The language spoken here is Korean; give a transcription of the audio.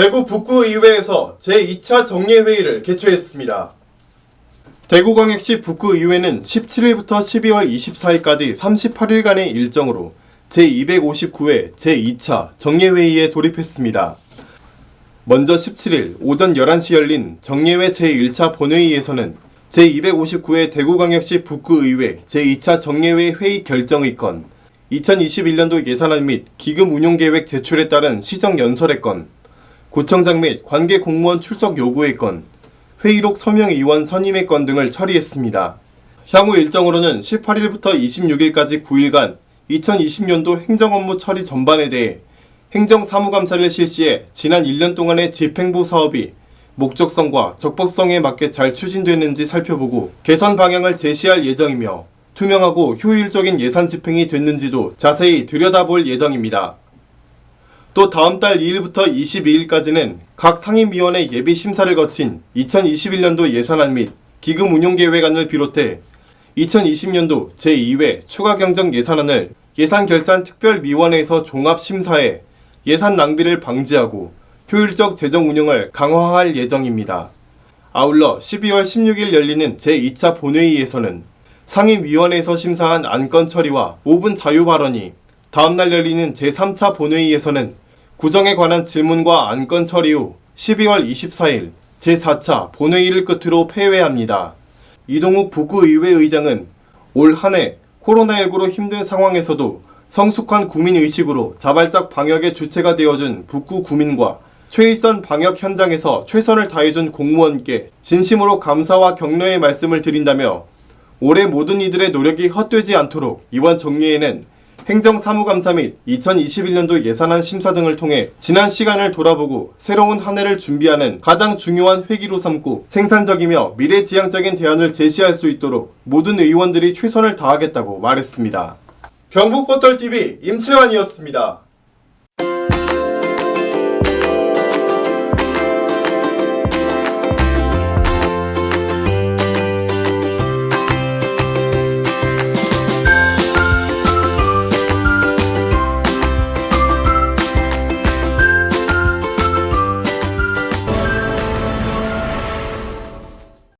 대구 북구의회에서 제2차 정례회의를 개최했습니다. 대구광역시 북구의회는 17일부터 12월 24일까지 38일간의 일정으로 제259회 제2차 정례회의에 돌입했습니다. 먼저 17일 오전 11시 열린 정례회 제1차 본회의에서는 제259회 대구광역시 북구의회 제2차 정례회 회의 결정의 건, 2021년도 예산안 및 기금 운용 계획 제출에 따른 시정 연설의 건, 구청장 및 관계 공무원 출석 요구의 건, 회의록 서명 의원 선임의 건 등을 처리했습니다. 향후 일정으로는 18일부터 26일까지 9일간 2020년도 행정 업무 처리 전반에 대해 행정 사무감사를 실시해 지난 1년 동안의 집행부 사업이 목적성과 적법성에 맞게 잘 추진되는지 살펴보고 개선 방향을 제시할 예정이며 투명하고 효율적인 예산 집행이 됐는지도 자세히 들여다볼 예정입니다. 또 다음 달 2일부터 22일까지는 각 상임위원회 예비 심사를 거친 2021년도 예산안 및 기금 운용 계획안을 비롯해 2020년도 제2회 추가 경정 예산안을 예산결산특별위원회에서 종합 심사해 예산 낭비를 방지하고 효율적 재정 운영을 강화할 예정입니다. 아울러 12월 16일 열리는 제2차 본회의에서는 상임위원회에서 심사한 안건 처리와 5분 자유 발언이 다음날 열리는 제3차 본회의에서는 구정에 관한 질문과 안건 처리 후 12월 24일 제4차 본회의를 끝으로 폐회합니다. 이동욱 북구의회 의장은 올 한 해 코로나19로 힘든 상황에서도 성숙한 국민의식으로 자발적 방역의 주체가 되어준 북구 구민과 최일선 방역 현장에서 최선을 다해준 공무원께 진심으로 감사와 격려의 말씀을 드린다며 올해 모든 이들의 노력이 헛되지 않도록 이번 정리에는 행정사무감사 및 2021년도 예산안 심사 등을 통해 지난 시간을 돌아보고 새로운 한 해를 준비하는 가장 중요한 회기로 삼고 생산적이며 미래지향적인 대안을 제시할 수 있도록 모든 의원들이 최선을 다하겠다고 말했습니다. 경북포털TV 임채환이었습니다.